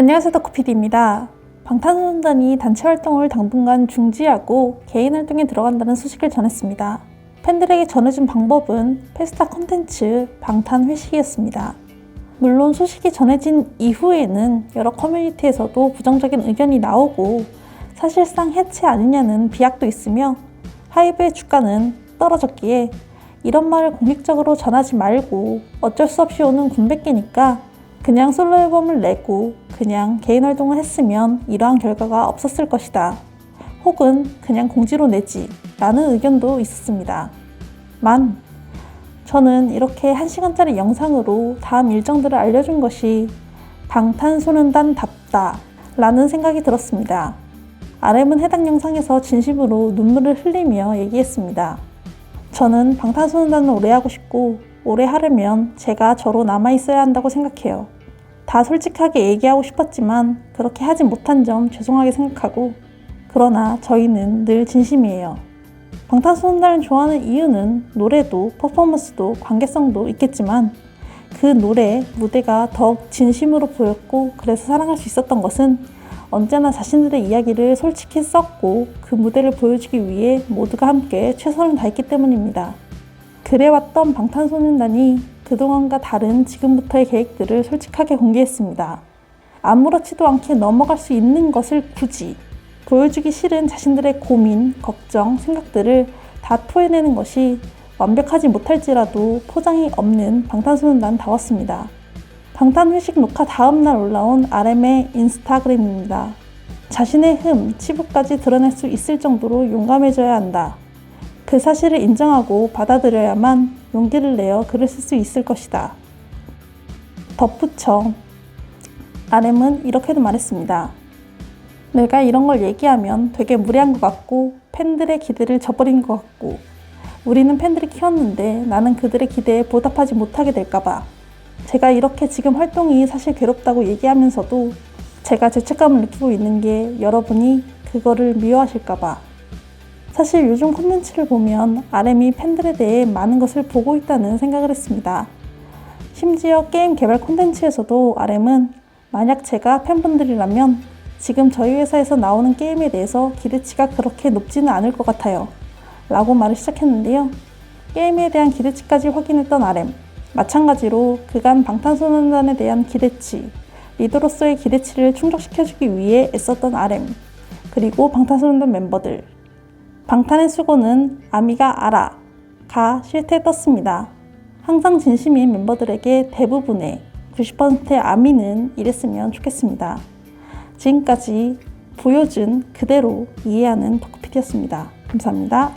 안녕하세요 덕후PD입니다. 방탄소년단이 단체 활동을 당분간 중지하고 개인 활동에 들어간다는 소식을 전했습니다. 팬들에게 전해준 방법은 페스타 콘텐츠 방탄 회식이었습니다. 물론 소식이 전해진 이후에는 여러 커뮤니티에서도 부정적인 의견이 나오고 사실상 해체 아니냐는 비약도 있으며 하이브의 주가는 떨어졌기에 이런 말을 공식적으로 전하지 말고 어쩔 수 없이 오는 군백기니까 그냥 솔로 앨범을 내고 그냥 개인 활동을 했으면 이러한 결과가 없었을 것이다. 혹은 그냥 공지로 내지 라는 의견도 있었습니다. 만, 저는 이렇게 1시간짜리 영상으로 다음 일정들을 알려준 것이 방탄소년단답다 라는 생각이 들었습니다. RM은 해당 영상에서 진심으로 눈물을 흘리며 얘기했습니다. 저는 방탄소년단을 오래 하고 싶고 오래 하려면 제가 저로 남아 있어야 한다고 생각해요. 다 솔직하게 얘기하고 싶었지만 그렇게 하지 못한 점 죄송하게 생각하고 그러나 저희는 늘 진심이에요. 방탄소년단을 좋아하는 이유는 노래도 퍼포먼스도 관계성도 있겠지만 그 노래, 무대가 더욱 진심으로 보였고 그래서 사랑할 수 있었던 것은 언제나 자신들의 이야기를 솔직히 썼고 그 무대를 보여주기 위해 모두가 함께 최선을 다했기 때문입니다. 그래왔던 방탄소년단이 그동안과 다른 지금부터의 계획들을 솔직하게 공개했습니다. 아무렇지도 않게 넘어갈 수 있는 것을 굳이 보여주기 싫은 자신들의 고민, 걱정, 생각들을 다 토해내는 것이 완벽하지 못할지라도 포장이 없는 방탄소년단다웠습니다. 방탄회식 녹화 다음날 올라온 RM의 인스타그램입니다. 자신의 흠, 치부까지 드러낼 수 있을 정도로 용감해져야 한다. 그 사실을 인정하고 받아들여야만 용기를 내어 글을 쓸 수 있을 것이다. 덧붙여 RM은 이렇게도 말했습니다. 내가 이런 걸 얘기하면 되게 무례한 것 같고 팬들의 기대를 저버린 것 같고 우리는 팬들이 키웠는데 나는 그들의 기대에 보답하지 못하게 될까봐 제가 이렇게 지금 활동이 사실 괴롭다고 얘기하면서도 제가 죄책감을 느끼고 있는 게 여러분이 그거를 미워하실까봐 사실 요즘 콘텐츠를 보면 RM이 팬들에 대해 많은 것을 보고 있다는 생각을 했습니다. 심지어 게임 개발 콘텐츠에서도 RM은 만약 제가 팬분들이라면 지금 저희 회사에서 나오는 게임에 대해서 기대치가 그렇게 높지는 않을 것 같아요. 라고 말을 시작했는데요. 게임에 대한 기대치까지 확인했던 RM. 마찬가지로 그간 방탄소년단에 대한 기대치, 리더로서의 기대치를 충족시켜주기 위해 애썼던 RM. 그리고 방탄소년단 멤버들. 방탄의 수고는 아미가 알아, 가 실태 떴습니다. 항상 진심인 멤버들에게 대부분의 90%의 아미는 이랬으면 좋겠습니다. 지금까지 보여준 그대로 이해하는 토크피디였습니다. 감사합니다.